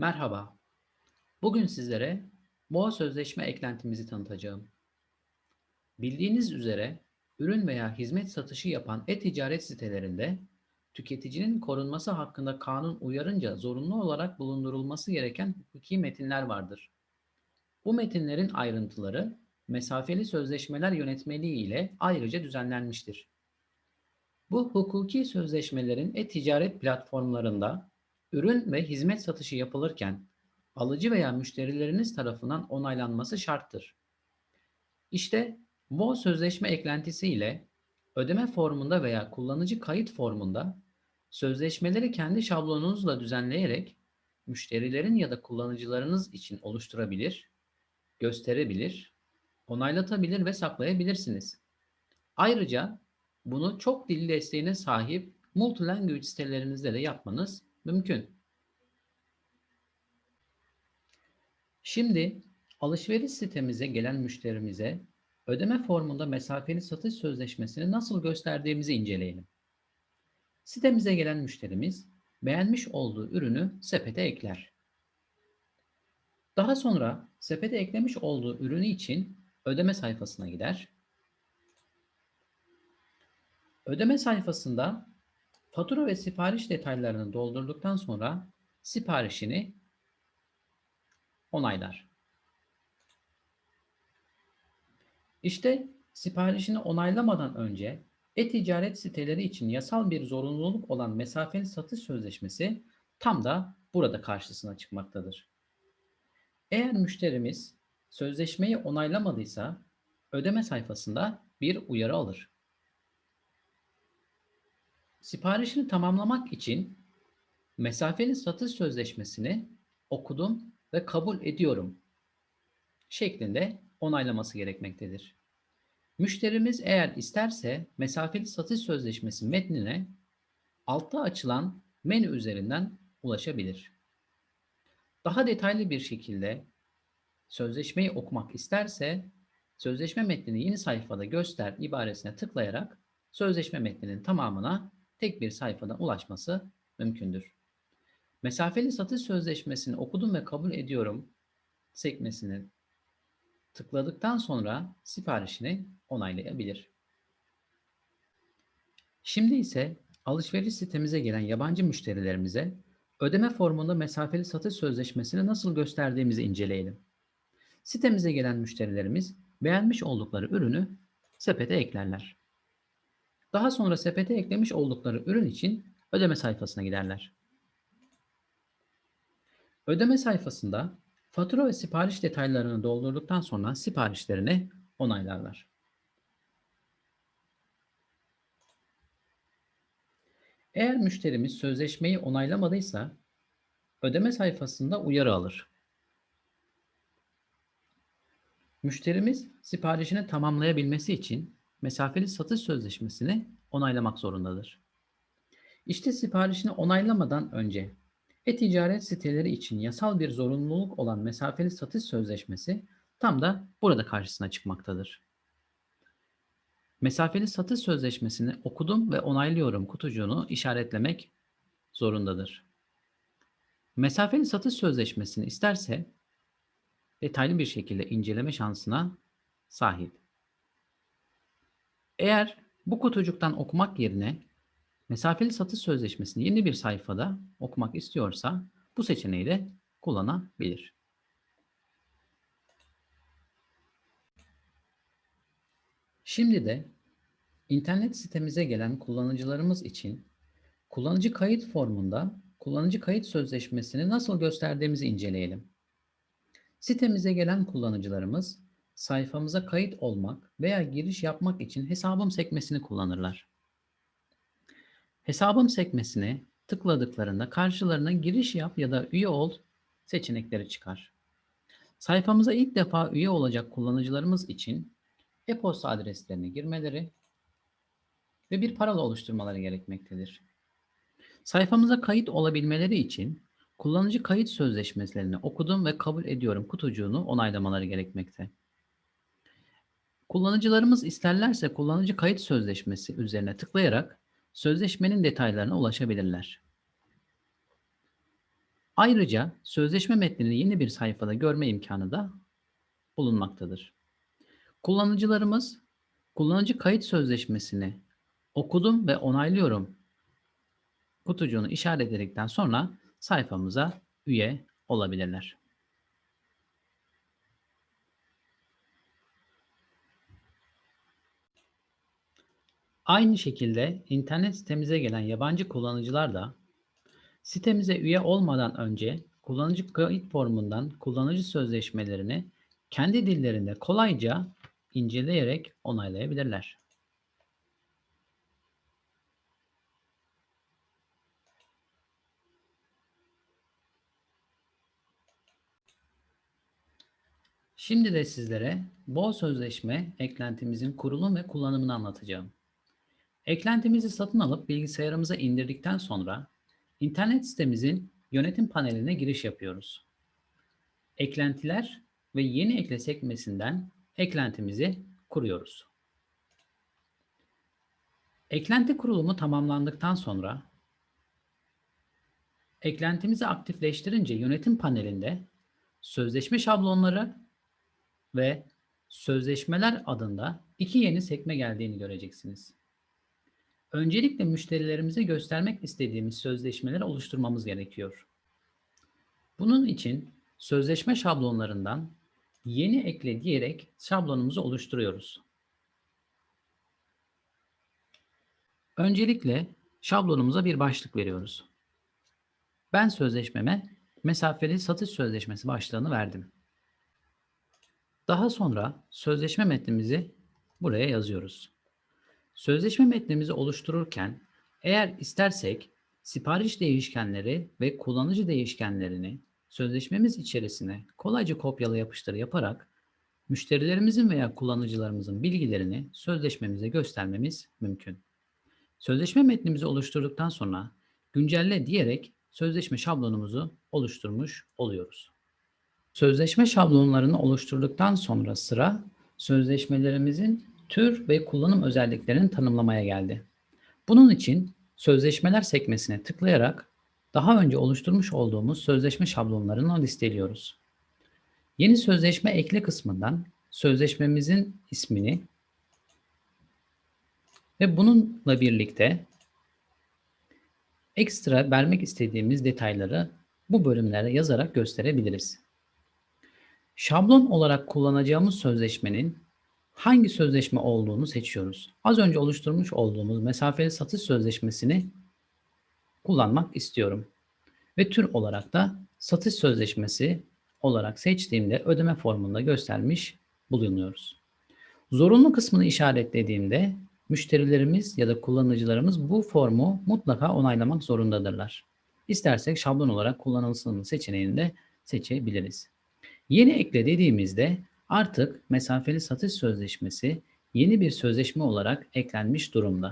Merhaba. Bugün sizlere boğa sözleşme eklentimizi tanıtacağım. Bildiğiniz üzere ürün veya hizmet satışı yapan e-ticaret sitelerinde tüketicinin korunması hakkında kanun uyarınca zorunlu olarak bulundurulması gereken hukuki metinler vardır. Bu metinlerin ayrıntıları mesafeli sözleşmeler yönetmeliği ile ayrıca düzenlenmiştir. Bu hukuki sözleşmelerin e-ticaret platformlarında ürün ve hizmet satışı yapılırken alıcı veya müşterileriniz tarafından onaylanması şarttır. İşte bu sözleşme eklentisi ile ödeme formunda veya kullanıcı kayıt formunda sözleşmeleri kendi şablonunuzla düzenleyerek müşterilerin ya da kullanıcılarınız için oluşturabilir, gösterebilir, onaylatabilir ve saklayabilirsiniz. Ayrıca bunu çok dil desteğine sahip multilanguage sitelerinizde de yapmanız mümkün. Şimdi alışveriş sitemize gelen müşterimize ödeme formunda mesafeli satış sözleşmesini nasıl gösterdiğimizi inceleyelim. Sitemize gelen müşterimiz beğenmiş olduğu ürünü sepete ekler. Daha sonra sepete eklemiş olduğu ürünü için ödeme sayfasına gider. Ödeme sayfasında fatura ve sipariş detaylarını doldurduktan sonra siparişini onaylar. İşte siparişini onaylamadan önce e-ticaret siteleri için yasal bir zorunluluk olan mesafeli satış sözleşmesi tam da burada karşısına çıkmaktadır. Eğer müşterimiz sözleşmeyi onaylamadıysa ödeme sayfasında bir uyarı alır. Siparişini tamamlamak için mesafeli satış sözleşmesini okudum ve kabul ediyorum şeklinde onaylaması gerekmektedir. Müşterimiz eğer isterse mesafeli satış sözleşmesi metnine altta açılan menü üzerinden ulaşabilir. Daha detaylı bir şekilde sözleşmeyi okumak isterse sözleşme metnini yeni sayfada göster ibaresine tıklayarak sözleşme metninin tamamına tek bir sayfada ulaşması mümkündür. Mesafeli satış sözleşmesini okudum ve kabul ediyorum sekmesini tıkladıktan sonra siparişini onaylayabilir. Şimdi ise alışveriş sitemize gelen yabancı müşterilerimize ödeme formunda mesafeli satış sözleşmesini nasıl gösterdiğimizi inceleyelim. Sitemize gelen müşterilerimiz beğenmiş oldukları ürünü sepete eklerler. Daha sonra sepete eklemiş oldukları ürün için ödeme sayfasına giderler. Ödeme sayfasında fatura ve sipariş detaylarını doldurduktan sonra siparişlerini onaylarlar. Eğer müşterimiz sözleşmeyi onaylamadıysa ödeme sayfasında uyarı alır. Müşterimiz siparişini tamamlayabilmesi için mesafeli satış sözleşmesini onaylamak zorundadır. İşte siparişini onaylamadan önce e-ticaret siteleri için yasal bir zorunluluk olan mesafeli satış sözleşmesi tam da burada karşısına çıkmaktadır. Mesafeli satış sözleşmesini okudum ve onaylıyorum kutucuğunu işaretlemek zorundadır. Mesafeli satış sözleşmesini isterse detaylı bir şekilde inceleme şansına sahip. Eğer bu kutucuktan okumak yerine mesafeli satış sözleşmesini yeni bir sayfada okumak istiyorsa bu seçeneği de kullanabilir. Şimdi de internet sitemize gelen kullanıcılarımız için kullanıcı kayıt formunda kullanıcı kayıt sözleşmesini nasıl gösterdiğimizi inceleyelim. Sitemize gelen kullanıcılarımız sayfamıza kayıt olmak veya giriş yapmak için hesabım sekmesini kullanırlar. Hesabım sekmesine tıkladıklarında karşılarına giriş yap ya da üye ol seçenekleri çıkar. Sayfamıza ilk defa üye olacak kullanıcılarımız için e-posta adreslerini girmeleri ve bir parola oluşturmaları gerekmektedir. Sayfamıza kayıt olabilmeleri için kullanıcı kayıt sözleşmelerini okudum ve kabul ediyorum kutucuğunu onaylamaları gerekmekte. Kullanıcılarımız isterlerse kullanıcı kayıt sözleşmesi üzerine tıklayarak sözleşmenin detaylarına ulaşabilirler. Ayrıca sözleşme metnini yeni bir sayfada görme imkanı da bulunmaktadır. Kullanıcılarımız kullanıcı kayıt sözleşmesini okudum ve onaylıyorum kutucuğunu işaretledikten sonra sayfamıza üye olabilirler. Aynı şekilde internet sitemize gelen yabancı kullanıcılar da sitemize üye olmadan önce kullanıcı kayıt formundan kullanıcı sözleşmelerini kendi dillerinde kolayca inceleyerek onaylayabilirler. Şimdi de sizlere BOA sözleşme eklentimizin kurulum ve kullanımını anlatacağım. Eklentimizi satın alıp bilgisayarımıza indirdikten sonra internet sitemizin yönetim paneline giriş yapıyoruz. Eklentiler ve yeni ekle sekmesinden eklentimizi kuruyoruz. Eklenti kurulumu tamamlandıktan sonra eklentimizi aktifleştirince yönetim panelinde sözleşme şablonları ve sözleşmeler adında iki yeni sekme geldiğini göreceksiniz. Öncelikle müşterilerimize göstermek istediğimiz sözleşmeleri oluşturmamız gerekiyor. Bunun için sözleşme şablonlarından yeni ekle diyerek şablonumuzu oluşturuyoruz. Öncelikle şablonumuza bir başlık veriyoruz. Ben sözleşmeme mesafeli satış sözleşmesi başlığını verdim. Daha sonra sözleşme metnimizi buraya yazıyoruz. Sözleşme metnimizi oluştururken eğer istersek sipariş değişkenleri ve kullanıcı değişkenlerini sözleşmemiz içerisine kolayca kopyala yapıştır yaparak müşterilerimizin veya kullanıcılarımızın bilgilerini sözleşmemize göstermemiz mümkün. Sözleşme metnimizi oluşturduktan sonra güncelle diyerek sözleşme şablonumuzu oluşturmuş oluyoruz. Sözleşme şablonlarını oluşturduktan sonra sıra sözleşmelerimizin tür ve kullanım özelliklerini tanımlamaya geldi. Bunun için sözleşmeler sekmesine tıklayarak daha önce oluşturmuş olduğumuz sözleşme şablonlarını listeliyoruz. Yeni sözleşme ekle kısmından sözleşmemizin ismini ve bununla birlikte ekstra vermek istediğimiz detayları bu bölümlere yazarak gösterebiliriz. Şablon olarak kullanacağımız sözleşmenin hangi sözleşme olduğunu seçiyoruz. Az önce oluşturmuş olduğumuz mesafeli satış sözleşmesini kullanmak istiyorum. Ve tür olarak da satış sözleşmesi olarak seçtiğimde ödeme formunda göstermiş bulunuyoruz. Zorunlu kısmını işaretlediğimde müşterilerimiz ya da kullanıcılarımız bu formu mutlaka onaylamak zorundadırlar. İstersek şablon olarak kullanılsın seçeneğini de seçebiliriz. Yeni ekle dediğimizde artık mesafeli satış sözleşmesi yeni bir sözleşme olarak eklenmiş durumda.